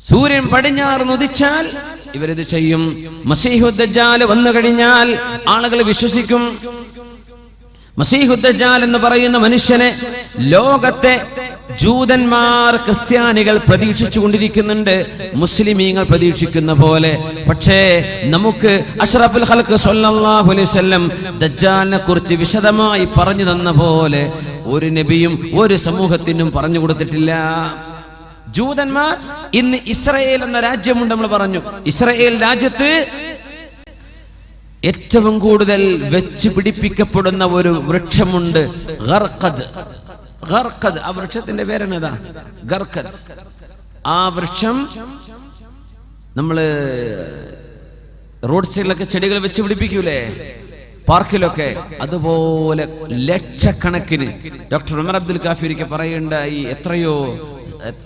സൂര്യൻ പടിഞ്ഞാറ് ഉദിച്ചാൽ ഇവരിത് ചെയ്യും. മസീഹുദ്ദജാൽ വന്നു കഴിഞ്ഞാൽ ആളുകൾ വിശ്വസിക്കും. മസീഹുദ്ദജാൽ എന്ന് പറയുന്ന മനുഷ്യനെ ലോകത്തെ ജൂതന്മാർ ക്രിസ്ത്യാനികൾ പ്രതീക്ഷിച്ചു കൊണ്ടിരിക്കുന്നുണ്ട് മുസ്ലിമീങ്ങൾ പ്രതീക്ഷിക്കുന്ന പോലെ. പക്ഷേ നമുക്ക് അഷറഫുൽ ഹൽക്ക് വസല്ലം ദജ്ജാലിനെ കുറിച്ച് വിശദമായി പറഞ്ഞു തന്ന പോലെ ഒരു നബിയും ഒരു സമൂഹത്തിനും പറഞ്ഞു കൊടുത്തിട്ടില്ല. ജൂതന്മാർ ഇന്ന് ഇസ്രയേൽ എന്ന രാജ്യമുണ്ട് നമ്മൾ പറഞ്ഞു. ഇസ്രയേൽ രാജ്യത്ത് ഏറ്റവും കൂടുതൽ വെച്ച് പിടിപ്പിക്കപ്പെടുന്ന ഒരു വൃക്ഷമുണ്ട് ഗർഖദ്. ഗർഖദ്. ആ വൃക്ഷത്തിന്റെ പേരെന്നതാ ഗർഖദ്. ആ വൃക്ഷം നമ്മൾ റോഡ് സൈഡിലൊക്കെ ചെടികൾ വെച്ച് പിടിപ്പിക്കൂലേ? പാർക്കിലൊക്കെ. അതുപോലെ ലക്ഷക്കണക്കിന്. ഡോക്ടർ ഉമർ അബ്ദുൽ കാഫിരിക്ക് ഈ എത്രയോ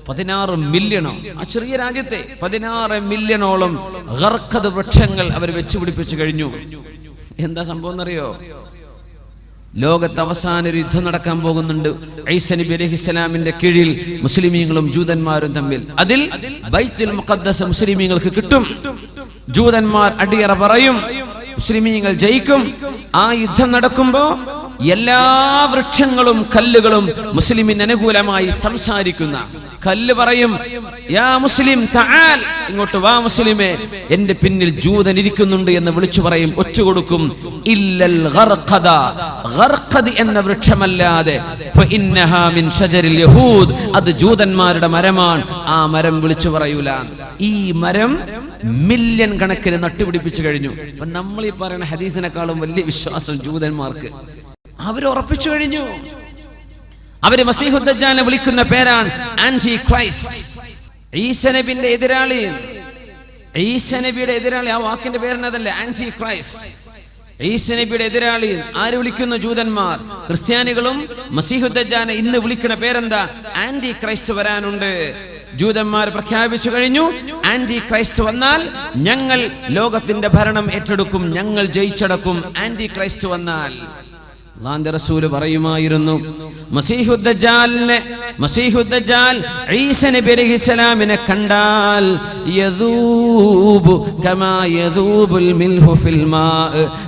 പതിനാറ് മില്യണോ? ആ ചെറിയ രാജ്യത്തെ പതിനാറ് മില്യണോളം ഗർഖദ് വൃക്ഷങ്ങൾ അവർ വെച്ച് പിടിപ്പിച്ചു കഴിഞ്ഞു. എന്താ സംഭവം എന്നറിയോ? ലോകത്ത് അവസാന ഒരു യുദ്ധം നടക്കാൻ പോകുന്നുണ്ട്. ഐസ നബി അലൈഹി ഇസ്ലാമിന്റെ കീഴിൽ മുസ്ലിമീങ്ങളും ജൂതന്മാരും തമ്മിൽ. അതിൽ ബൈത്തുൽ മുഖദ്ദസ് മുസ്ലിമീങ്ങൾക്ക് കിട്ടും. ജൂതന്മാർ അടിയറ പറയും മുസ്ലിമീങ്ങൾ ജയിക്കും. ആ യുദ്ധം നടക്കുമ്പോ എല്ലാ വൃക്ഷങ്ങളും കല്ലുകളും മുസ്ലിമിന് അനുകൂലമായി സംസാരിക്കുന്ന കല്ല് പറയും യാ മുസ്ലിം താൽ ഇങ്ങോട്ട് വാ മുസ്ലിമേ എന്റെ പിന്നിൽ ജൂതൻ ഇരിക്കുന്നുണ്ട് എന്ന് വിളിച്ചു പറയും ഒച്ച കൊടുക്കും ഇല്ലൽ എന്ന വൃക്ഷമല്ലാതെ ഫഇന്നഹാ മിൻ യഹൂദ്. അത് ജൂതന്മാരുടെ മരമാണ്. ആ മരം വിളിച്ചു പറയൂല. ഈ മരം മില്യൺ കണക്കിന് നട്ടുപിടിപ്പിച്ചു കഴിഞ്ഞു. അപ്പൊ നമ്മൾ ഈ പറയുന്ന ഹദീസിനെക്കാളും വലിയ വിശ്വാസം ജൂതന്മാർക്ക്. അവർ ഉറപ്പിച്ചു കഴിഞ്ഞു. അവർ മസീഹുദ്ദാനെ വിളിക്കുന്ന പേരാണ് ആന്റി ക്രൈസ്റ്റ് ഈസനബിന്റെ എതിരാളി. ഈസനബിയുടെ എതിരാളി. ആ വാക്കിന്റെ പേരിനതല്ലേ ആന്റി ക്രൈസ്റ്റ് ഈസനബിയുടെ എതിരാളി. ആര് വിളിക്കുന്നു? ജൂതന്മാർ. ക്രിസ്ത്യാനികളും മസീഹുദ്ദാനെ ഇന്ന് വിളിക്കുന്ന പേരെന്താ? ആന്റി ക്രൈസ്റ്റ് വരാനുണ്ട്. ജൂതന്മാർ പ്രഖ്യാപിച്ചു കഴിഞ്ഞു. ആന്റി ക്രൈസ്റ്റ് വന്നാൽ ഞങ്ങൾ ലോകത്തിന്റെ ഭരണം ഏറ്റെടുക്കും. ഞങ്ങൾ ജയിച്ചടക്കും. ആന്റി ക്രൈസ്റ്റ് വന്നാൽ. അള്ളാന്റെ റസൂൽ പറയുമായിരുന്നു മസീഹുദ്ദജാലിനെ മസീഹുദ്ദജാൽ ഈസ നബി അലൈഹിസ്സലാമിനെ കണ്ടാൽ യദൂബു കമാ യദൂബുൽ മിൽഹു ഫിൽ മാ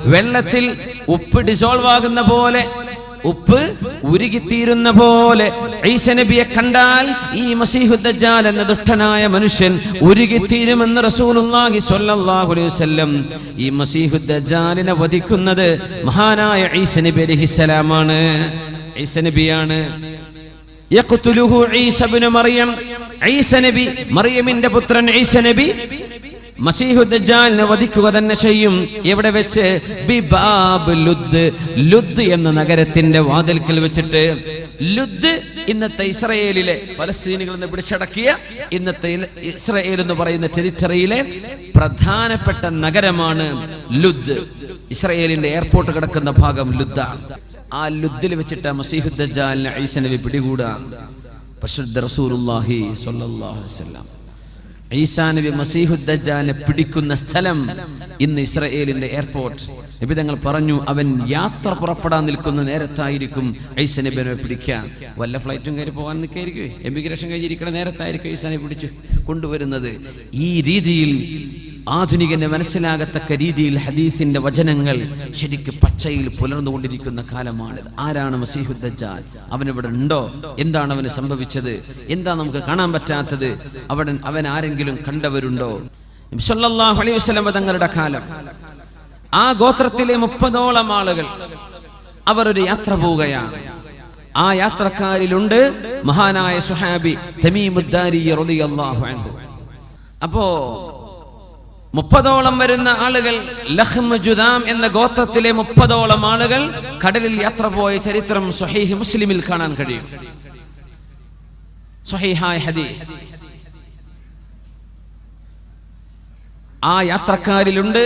വെള്ളത്തിൽ ഉപ്പ് ഡിസോൾവ് ആകുന്ന പോലെ ഉപ്പ് ഉരുകിത്തീരുന്ന പോലെ നബിയെ കണ്ടാൽ ഈ മസീഹുദ്ജാൽ എന്ന ദുഷ്ടനായ മനുഷ്യൻ ഉരുകിത്തീരുമെന്ന് റസൂലുള്ളാഹി സ്വല്ലല്ലാഹു അലൈഹി വസല്ലം ഈ മസീഹുദ്ജാലിനെ വധിക്കുന്നത് മഹാനായ ഈസ അലഹിസലാമാണ് അലൈഹിസ്സലാമാണ് ഈസ നബിയാണ്. യഖ്തുലുഹു ഈസ ഇബ്നു മറിയം. ഈസ നബി മറിയമിന്റെ പുത്രൻ ഈസ നബി മസീഹുദ്ദാലിനെ വധിക്കുക തന്നെ ചെയ്യും. എവിടെ വെച്ച്? ബിബാബ് ലുദ്. ലുദ് എന്ന നഗരത്തിന്റെ വാതിൽക്കൽ വെച്ചിട്ട് ലുദ് ഇന്നത്തെ ഇസ്രയേലിലെ പലസ്തീനികൾ നിന്ന് പിടിച്ചടക്കിയ ഇന്നത്തെ ഇസ്രയേൽ എന്ന് പറയുന്ന ടെറിറ്ററിയിലെ പ്രധാനപ്പെട്ട നഗരമാണ് ലുദ്. ഇസ്രയേലിന്റെ എയർപോർട്ട് കിടക്കുന്ന ഭാഗം ലുദ്ദാണ് ആ ലുദ്ദിൽ വെച്ചിട്ട് മസീഹുദ്ദാലിനെ ഈസ നബി പിടികൂടാൻ പരിശുദ്ധ റസൂലുള്ളാഹി സ്വല്ലല്ലാഹു അലൈഹി വസല്ലം. ഈസാ നബി മസീഹുദ്ദജാനെ പിടിക്കുന്ന സ്ഥലം ഇന്ന് ഇസ്രയേലിന്റെ എയർപോർട്ട്. നബി തങ്ങൾ പറഞ്ഞു അവൻ യാത്ര പുറപ്പെടാൻ നിൽക്കുന്ന നേരത്തായിരിക്കും ഐസ നബിനെ പിടിക്കാൻ വല്ല ഫ്ലൈറ്റും കയറി പോകാൻ നിൽക്കായിരിക്കും എമിഗ്രേഷൻ കഴിഞ്ഞിരിക്കുന്ന നേരത്തായിരിക്കും ഐസനെ പിടിച്ച് കൊണ്ടുവരുന്നത്. ഈ രീതിയിൽ ആധുനികന് മനസ്സിലാകത്തക്ക രീതിയിൽ ഹദീസിന്റെ വചനങ്ങൾ ശരിക്ക് പച്ചയിൽ പുലർന്നുകൊണ്ടിരിക്കുന്ന കാലമാണിത്. ആരാണ് മസീഹുദ്ദജാൽ അവൻ ഇവിടെ ഉണ്ടോ? എന്താണ് അവന് സംഭവിച്ചത്? എന്താ നമുക്ക് കാണാൻ പറ്റാത്തത്? അവൻ അവൻ ആരെങ്കിലും കണ്ടവരുണ്ടോ? അലൈഹി വസല്ലം തങ്ങളുടെ കാലം. ആ ഗോത്രത്തിലെ മുപ്പതോളം ആളുകൾ അവർ ഒരു യാത്ര പോവുകയാണ്. ആ യാത്രക്കാരിലുണ്ട് മഹാനായ സുഹാബി തമീമുദ്ദാരി അൻഹു. അപ്പോ മുപ്പതോളം വരുന്ന ആളുകൾ ലഹ്മ ജുദാം എന്ന ഗോത്രത്തിലെ മുപ്പതോളം ആളുകൾ കടലിൽ യാത്ര പോയ ചരിത്രം സ്വഹീഹ് മുസ്ലിമിൽ കാണാൻ കഴിയും. ഹദീസ്. ആ യാത്രക്കാരിലുണ്ട്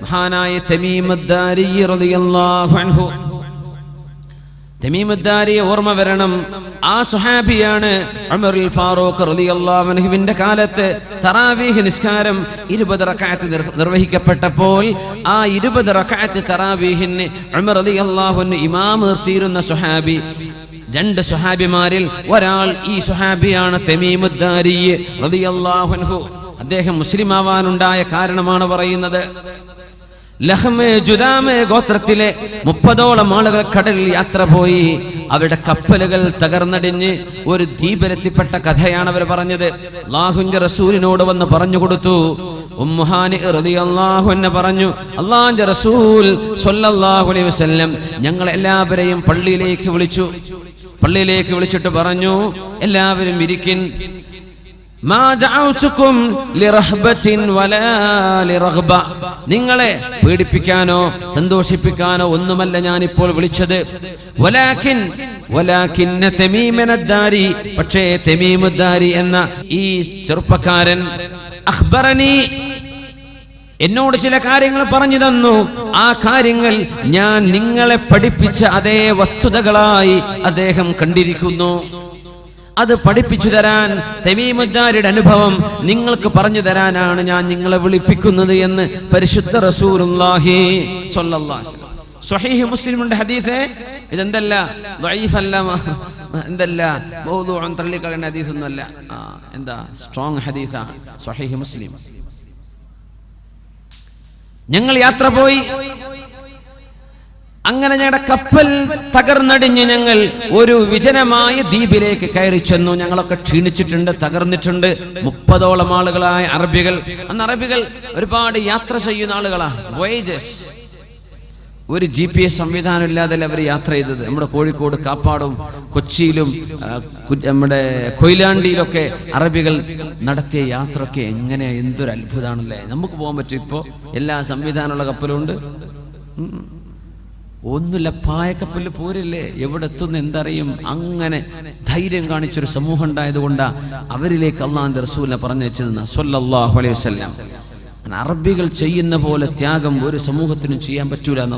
മഹാനായ തമീമുദ്ദാരി റളിയല്ലാഹു അൻഹു. തമീമുദ്ദാരിയെ ഓർമ്മ വരണം. ആ സുഹാബിയാണ് അമറുൽ ഫാറൂഖ് റളിയല്ലാഹു അൻഹുവിന്റെ കാലത്ത് തറാവീഹ് നിസ്കാരം ഇരുപത് റക്അത്ത് നിർവഹിക്കപ്പെട്ടപ്പോൾ ആ ഇരുപത് റക്അത്ത് തറാവീഹിന് ഉമർ അൻഹു ഇമാം നിർത്തിയിരുന്ന സുഹാബി. രണ്ട് സുഹാബിമാരിൽ ഒരാൾ ഈ സുഹാബിയാണ് തെമീമുദ്ദാരി റളിയല്ലാഹു അൻഹു. അദ്ദേഹം മുസ്ലിം ആവാനുണ്ടായ കാരണമാണ് പറയുന്നത്. ലഹ്മേ ജുദാമേ ഗോത്രത്തിലെ മുപ്പതോളം ആളുകൾ കടലിൽ യാത്ര പോയി. അവരുടെ കപ്പലുകൾ തകർന്നടിഞ്ഞ് ഒരു ദ്വീപിലെത്തിപ്പെട്ട കഥയാണ് അവർ പറഞ്ഞത്. അള്ളാഹുന്റെ റസൂലിനോട് വന്ന് പറഞ്ഞു കൊടുത്തു. പറഞ്ഞു റസൂൽ അലൈഹി വസല്ലം ഞങ്ങൾ എല്ലാവരെയും പള്ളിയിലേക്ക് വിളിച്ചു. പള്ളിയിലേക്ക് വിളിച്ചിട്ട് പറഞ്ഞു എല്ലാവരും ഇരിക്കിൻ. നിങ്ങളെ പീഡിപ്പിക്കാനോ സന്തോഷിപ്പിക്കാനോ ഒന്നുമല്ല ഞാൻ ഇപ്പോൾ വിളിച്ചത് തമീമനദ്ദാരി പക്ഷേ ദാരി എന്ന ഈ ചെറുപ്പക്കാരൻ അഖ്ബറനി എന്നോട് ചില കാര്യങ്ങൾ പറഞ്ഞു തന്നു. ആ കാര്യങ്ങൾ ഞാൻ നിങ്ങളെ പഠിപ്പിച്ച അതേ വസ്തുതകളായി അദ്ദേഹം കണ്ടിരിക്കുന്നു. അത് പഠിപ്പിച്ചു തരാൻ തെമീമുദ്ദാരിയുടെ അനുഭവം നിങ്ങൾക്ക് പറഞ്ഞു തരാനാണ് ഞാൻ നിങ്ങളെ വിളിപ്പിക്കുന്നത് എന്ന് പരിശുദ്ധ റസൂലുള്ളാഹി. സ്വഹീഹ് മുസ്ലിമുണ്ട് ഹദീസേ. ഇതെന്തല്ല? എന്തല്ല? മൗദൂഉൻ തള്ളിക്കളയുന്ന ഹദീസൊന്നുമല്ല. ആ, എന്താ? സ്ട്രോങ് ഹദീസാണ് സ്വഹീഹ് മുസ്ലിം. ഞങ്ങൾ യാത്ര പോയി. അങ്ങനെ ഞങ്ങളുടെ കപ്പൽ തകർന്നടിഞ്ഞ് ഞങ്ങൾ ഒരു വിജനമായ ദ്വീപിലേക്ക് കയറി ചെന്നു. ഞങ്ങളൊക്കെ ക്ഷീണിച്ചിട്ടുണ്ട് തകർന്നിട്ടുണ്ട്. മുപ്പതോളം ആളുകളായ അറബികൾ. അന്ന് അറബികൾ ഒരുപാട് യാത്ര ചെയ്യുന്ന ആളുകളാ. വോയേജസ് ഒരു ജി പി എസ് സംവിധാനം ഇല്ലാതെ അവർ യാത്ര ചെയ്തത്? നമ്മുടെ കോഴിക്കോട് കാപ്പാടും കൊച്ചിയിലും നമ്മുടെ കൊയിലാണ്ടിയിലൊക്കെ അറബികൾ നടത്തിയ യാത്രയൊക്കെ എങ്ങനെ എന്തൊരു അത്ഭുതമാണല്ലേ നമുക്ക് പോകാൻ പറ്റും ഇപ്പോൾ എല്ലാ സംവിധാനമുള്ള കപ്പലുണ്ട്. ഒന്നുമില്ല പായക്കപ്പല്ല് പോരല്ലേ? എവിടെ എത്തുന്ന എന്തറിയും? അങ്ങനെ ധൈര്യം കാണിച്ചൊരു സമൂഹം ഉണ്ടായതുകൊണ്ടാ അവരിലേക്ക് അള്ളാന്റെ റസൂലിനെ പറഞ്ഞു സല്ലല്ലാഹു അലൈഹി വസല്ലം. അറബികൾ ചെയ്യുന്ന പോലെ ത്യാഗം ഒരു സമൂഹത്തിനും ചെയ്യാൻ പറ്റൂല എന്ന്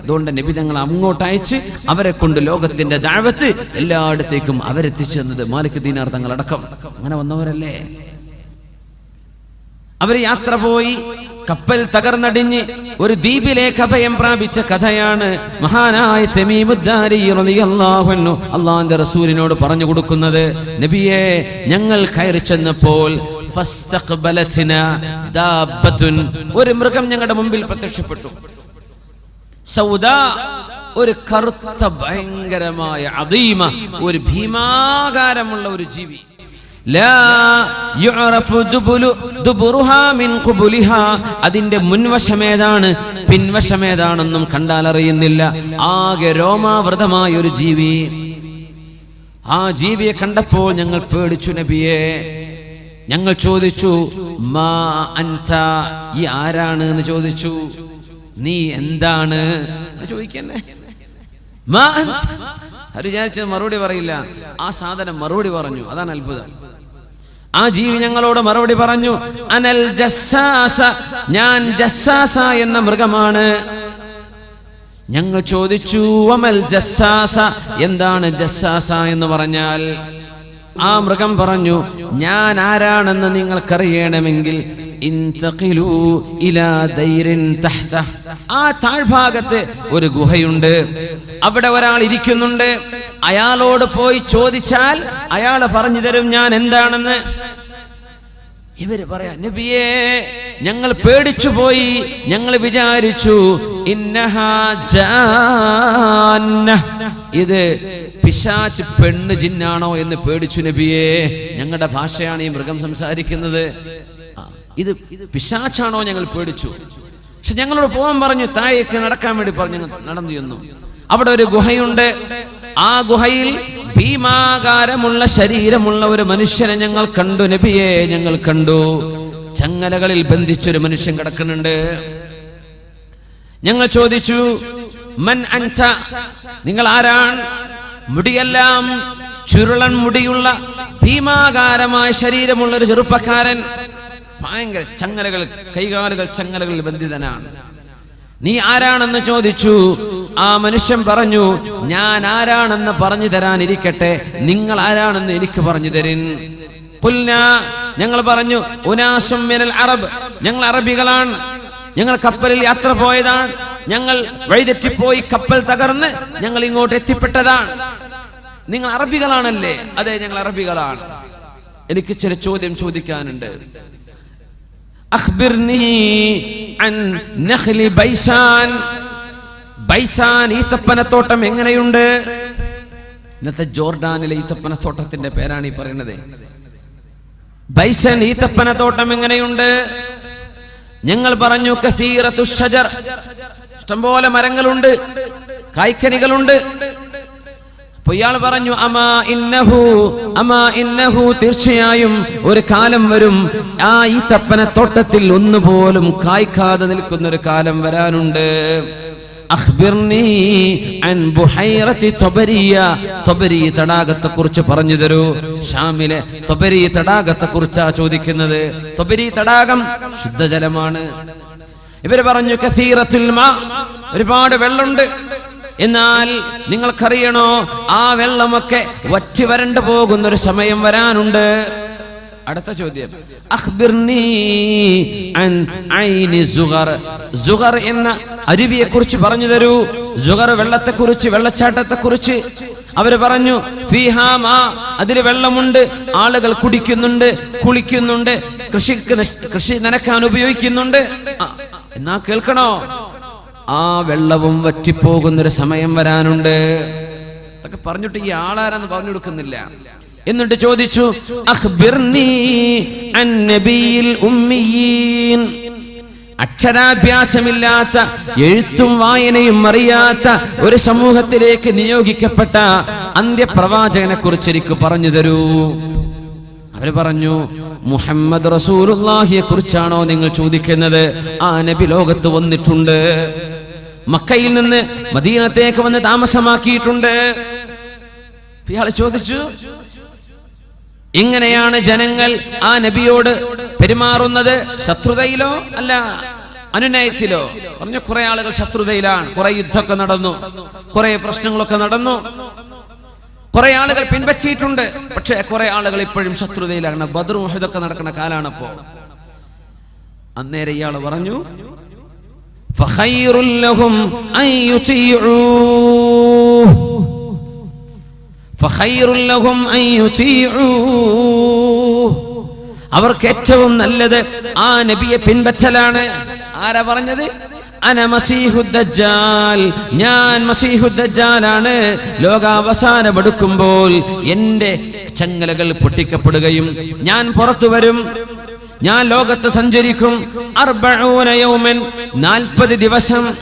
അതുകൊണ്ട് നബിതങ്ങൾ അങ്ങോട്ട് അയച്ച് അവരെ കൊണ്ട് ലോകത്തിന്റെ ദാഴ്വത്ത് എല്ലായിടത്തേക്കും അവരെത്തിച്ചു തന്നത് മാലിക് ദീനാർ തങ്ങളടക്കം. അങ്ങനെ വന്നവരല്ലേ? അവർ യാത്ര പോയി കപ്പൽ തകർന്നടിഞ്ഞ് ഒരു ദ്വീപിലേക്ക് അഭയം പ്രാപിച്ച കഥയാണ് മഹാനായ അള്ളാന്റെ റസൂലിനോട് പറഞ്ഞു കൊടുക്കുന്നത്. നബിയെ ഞങ്ങൾ കയറി ചെന്നപ്പോൾ ഒരു മൃഗം ഞങ്ങളുടെ മുമ്പിൽ പ്രത്യക്ഷപ്പെട്ടു. സൗദ ഒരു കറുത്ത ഭയങ്കരമായ അതീമ ഒരു ഭീമാകാരമുള്ള ഒരു ജീവി. അതിന്റെ മുൻവശമേതാണ്? പിൻവശമേതാണെന്നും കണ്ടാൽ അറിയുന്നില്ല ആകെ രോമാവൃതമായ ഒരു ജീവി. ആ ജീവിയെ കണ്ടപ്പോൾ ഞങ്ങൾ പേടിച്ചു നബിയെ. ഞങ്ങൾ ചോദിച്ചു മാ അൻത? ഈ ആരാണ്? എന്ന് ചോദിച്ചു. നീ എന്താണ്? ചോദിക്കന്നെ. മാ? അത് വിചാരിച്ചത് മറുപടി പറയില്ല. ആ സാധനം മറുപടി പറഞ്ഞു. അതാണ് അത്ഭുതം. ആ ജീവി ഞങ്ങളോട് മറുപടി പറഞ്ഞു. അനൽ ജസ്സാസ ഞാൻ ജസ്സാസ എന്ന മൃഗമാണ്. ഞങ്ങൾ ചോദിച്ചു അമൽ ജസ്സാസ? എന്താണ് ജസ്സാസ എന്ന് പറഞ്ഞാൽ? ആ മൃഗം പറഞ്ഞു ഞാൻ ആരാണെന്ന് നിങ്ങൾക്കറിയണമെങ്കിൽ ആ താഴ്ഭാഗത്ത് ഒരു ഗുഹയുണ്ട്. അവിടെ ഒരാൾ ഇരിക്കുന്നുണ്ട്. അയാളോട് പോയി ചോദിച്ചാൽ അയാൾ പറഞ്ഞു തരും ഞാൻ എന്താണെന്ന്? ഇവർ പറയാ നബിയേ ഞങ്ങൾ പേടിച്ചു പോയി. ഞങ്ങൾ വിചാരിച്ചു. ഇത് പിശാച്ച് പെണ്ണ് ജിന്നാണോ എന്ന് പേടിച്ചു നബിയേ ഞങ്ങളുടെ ഭാഷയാണ് ഈ മൃഗം സംസാരിക്കുന്നത്. ഇത് പിശാച്ചാണോ ഞങ്ങൾ പേടിച്ചു. പക്ഷെ ഞങ്ങളോട് പോകാൻ പറഞ്ഞു താഴേക്ക് നടക്കാൻ വേണ്ടി പറഞ്ഞു നടന്നു ചെന്നു. അവിടെ ഒരു ഗുഹയുണ്ട്. ആ ഗുഹയിൽ ഭീമാകാരമുള്ള ശരീരമുള്ള ഒരു മനുഷ്യനെ ഞങ്ങൾ കണ്ടു നബിയെ ഞങ്ങൾ കണ്ടു. ചങ്ങലകളിൽ ബന്ധിച്ചൊരു മനുഷ്യൻ കിടക്കുന്നുണ്ട്. ഞങ്ങൾ ചോദിച്ചു മൻ അഞ്ച നിങ്ങൾ ആരാണ്? മുടിയെല്ലാം ചുരുളൻ മുടിയുള്ള ഭീമാകാരമായ ശരീരമുള്ള ഒരു ചെറുപ്പക്കാരൻ. ഭയങ്കര ചങ്ങലകൾ കൈകാലുകൾ ചങ്ങലകളിൽ ബന്ധിതനാണ്. നീ ആരാണെന്ന് ചോദിച്ചു? ആ മനുഷ്യൻ പറഞ്ഞു ഞാൻ ആരാണെന്ന് പറഞ്ഞു തരാനിരിക്കട്ടെ. നിങ്ങൾ ആരാണെന്ന് എനിക്ക് പറഞ്ഞു തരിൻ. ഞങ്ങൾ പറഞ്ഞു ഉനാസും അറബ് ഞങ്ങൾ അറബികളാണ്. ഞങ്ങൾ കപ്പലിൽ യാത്ര പോയതാണ്. ഞങ്ങൾ വഴിതെറ്റിപ്പോയി കപ്പൽ തകർന്ന് ഞങ്ങൾ ഇങ്ങോട്ട് എത്തിപ്പെട്ടതാണ്. നിങ്ങൾ അറബികളാണല്ലേ? അതെ ഞങ്ങൾ അറബികളാണ്. എനിക്ക് ചില ചോദ്യം ചോദിക്കാനുണ്ട്. അഖ്ബിർനി അൻ നഖ്ലി ബൈസാൻ ബൈസാൻ ഈത്തപ്പനത്തോട്ടം എങ്ങനെയുണ്ട്? ഇന്നത്തെ ജോർഡാനിലെ ഈത്തപ്പനത്തോട്ടത്തിന്റെ പേരാണ് ഈ പറയുന്നത്. ബൈസൻ ഈത്തപ്പനത്തോട്ടം എങ്ങനെയുണ്ട്? ഞങ്ങൾ പറഞ്ഞു കസീറത്തു ഷജർ ഇഷ്ടംപോലെ മരങ്ങളുണ്ട് കായ്ക്കനികളുണ്ട് അപ്പൊ ഇയാൾ പറഞ്ഞു അമാ ഇന്നഹു അമാ ഇന്നഹു തീർച്ചയായും ഒരു കാലം വരും. ആ ഈ തപ്പന തോട്ടത്തിൽ ഒന്നുപോലും കായ്ക്കാതെ നിൽക്കുന്ന ഒരു കാലം വരാനുണ്ട്. തടാകത്തെ കുറിച്ച് പറഞ്ഞു തരൂ. ഷാമിലെ തൊബരി തടാകത്തെ കുറിച്ചാ ചോദിക്കുന്നത്? തൊബരി തടാകം ശുദ്ധജലമാണ്. ഇവർ പറഞ്ഞു കസീറത്തുൽ ഒരുപാട് വെള്ളമുണ്ട്. എന്നാൽ നിങ്ങൾക്കറിയണോ ആ വെള്ളമൊക്കെ വറ്റി വരണ്ടു പോകുന്ന ഒരു സമയം വരാനുണ്ട്? അടുത്ത ചോദ്യം. സുഗർ. എന്ന അരുവിയെ കുറിച്ച് പറഞ്ഞു തരൂ. സുഗർ വെള്ളത്തെ കുറിച്ച് വെള്ളച്ചാട്ടത്തെ കുറിച്ച് അവർ പറഞ്ഞു ഫീഹാ മാ അതിൽ വെള്ളമുണ്ട് ആളുകൾ കുടിക്കുന്നുണ്ട് കുളിക്കുന്നുണ്ട് കൃഷിക്ക് കൃഷി നനക്കാൻ ഉപയോഗിക്കുന്നുണ്ട്. എന്നാ കേൾക്കണോ? ആ വെള്ളവും വറ്റിപ്പോകുന്നൊരു സമയം വരാനുണ്ട്. അതൊക്കെ പറഞ്ഞിട്ട് ഈ ആളാരെന്ന് പറഞ്ഞു കൊടുക്കുന്നില്ല. എന്നിട്ട് ചോദിച്ചു അക്ഷരാഭ്യാസമില്ലാത്ത എഴുത്തും വായനയും അറിയാത്ത ഒരു സമൂഹത്തിലേക്ക് നിയോഗിക്കപ്പെട്ട അന്ത്യപ്രവാചകനെ കുറിച്ച് എനിക്ക് പറഞ്ഞു തരൂ. അവർ പറഞ്ഞു മുഹമ്മദ് റസൂലുള്ളാഹിയെ കുറിച്ചാണോ നിങ്ങൾ ചോദിക്കുന്നത്? ആ നബി ലോകത്ത് വന്നിട്ടുണ്ട്. മക്കയിൽ നിന്ന് മദീനത്തേക്ക് വന്ന് താമസമാക്കിയിട്ടുണ്ട്. ഇയാൾ ചോദിച്ചു ഇങ്ങനെയാണ് ജനങ്ങൾ ആ നബിയോട് പെരുമാറുന്നത്? ശത്രുതയിലോ അല്ല അനുനയത്തിലോ? പറഞ്ഞു കുറെ ആളുകൾ ശത്രുതയിലാണ്. കുറെ യുദ്ധമൊക്കെ നടന്നു. കുറെ പ്രശ്നങ്ങളൊക്കെ നടന്നു. കുറെ ആളുകൾ പിൻപറ്റിയിട്ടുണ്ട് പക്ഷെ കുറെ ആളുകൾ ഇപ്പോഴും ശത്രുതയിലാണ്. ബദർ മുഹദൊക്കെ നടക്കുന്ന കാലാണപ്പോ അന്നേരം ഇയാൾ പറഞ്ഞു അവർക്ക് ഏറ്റവും നല്ലത് ആ നബിയെ പിൻപറ്റലാണ്. ആരാ പറഞ്ഞത്? ഞാൻ മസീഹുദ്ദജാലാണ് ലോകാവസാനം എടുക്കുമ്പോൾ എന്റെ ചങ്ങലകൾ പൊട്ടിക്കപ്പെടുകയും ഞാൻ പുറത്തു വരും. ഞാൻ ലോകത്ത് സഞ്ചരിക്കും യൗമൻ നാൽപ്പത് ദിവസം.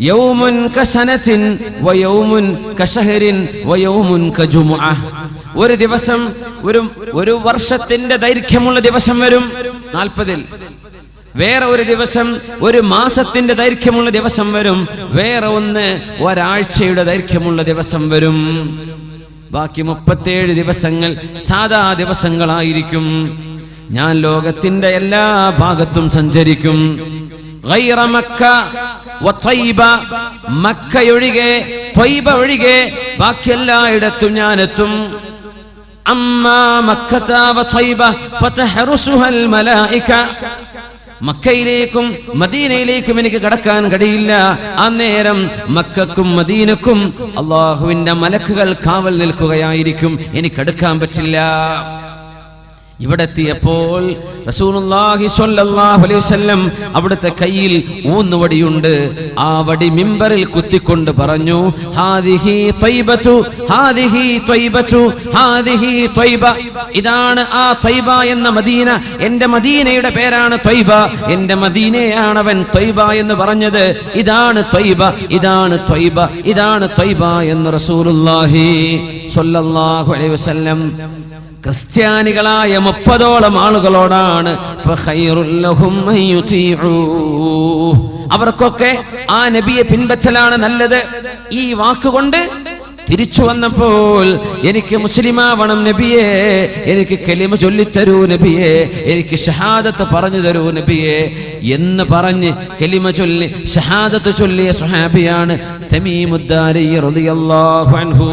യൗമുൻ കസനത്തിൻ വയൗമുൻ കശഹരിൻ വയൗമുൻ കജുമുഅ ഒരു ദിവസം ഒരു ഒരു വർഷത്തിന്റെ ദൈർഘ്യമുള്ള ദിവസം വരും നാൽപ്പതിൽ. വേറെ ഒരു ദിവസം ഒരു മാസത്തിന്റെ ദൈർഘ്യമുള്ള ദിവസം വരും. വേറെ ഒന്ന് ഒരാഴ്ചയുടെ ദൈർഘ്യമുള്ള ദിവസം വരും. ബാക്കി മുപ്പത്തേഴ് ദിവസങ്ങൾ സാധാ ദിവസങ്ങളായിരിക്കും. ഞാൻ ലോകത്തിന്റെ എല്ലാ ഭാഗത്തും സഞ്ചരിക്കും. മക്കയൊഴികെ ത്വയ്ബ ഒഴികെ ബാക്കി എല്ലായിടത്തും ഞാൻ എത്തും മക്കയിലേക്കും മദീനയിലേക്കും എനിക്ക് കടക്കാൻ കഴിയില്ല. ആ നേരം മക്കക്കും മദീനക്കും അള്ളാഹുവിന്റെ മലക്കുകൾ കാവൽ നിൽക്കുകയായിരിക്കും. എനിക്ക് എടുക്കാൻ പറ്റില്ല. ഇവിടെ എത്തിയപ്പോൾ അവിടുത്തെ കയ്യിൽ ഊന്നുവടിയുണ്ട് ആ വടി മിമ്പറിൽ കുത്തിക്കൊണ്ട് പറഞ്ഞു ഇതാണ് ആ ത്വൈബ എന്ന മദീന. എന്റെ മദീനയുടെ പേരാണ് ത്വൈബ എന്റെ മദീനയാണ് അവൻ ത്വൈബ എന്ന് പറഞ്ഞത്. ഇതാണ് ത്വൈബ ഇതാണ് ത്വൈബ ഇതാണ് ത്വൈബ എന്ന് റസൂലുള്ളാഹി സ്വല്ലല്ലാഹു അലൈഹി വസല്ലം ക്രിസ്ത്യാനികളായ മുപ്പതോളം ആളുകളോടാണ് അവർക്കൊക്കെ ആ നബിയെ പിൻപറ്റലാണ് നല്ലത്. ഈ വാക്കുകൊണ്ട് തിരിച്ചു വന്നപ്പോൾ എനിക്ക് മുസ്ലിമാവണം നബിയെ എനിക്ക് കെലിമ ചൊല്ലിത്തരൂ നബിയെ എനിക്ക് ഷഹാദത്ത് പറഞ്ഞു തരൂ നബിയെ എന്ന് പറഞ്ഞ് കെലിമ ചൊല്ലി ഷഹാദത്ത് ചൊല്ലിയ സുഹാബിയാണ് തമീമുദ്ദാരി റളിയല്ലാഹു അൻഹു.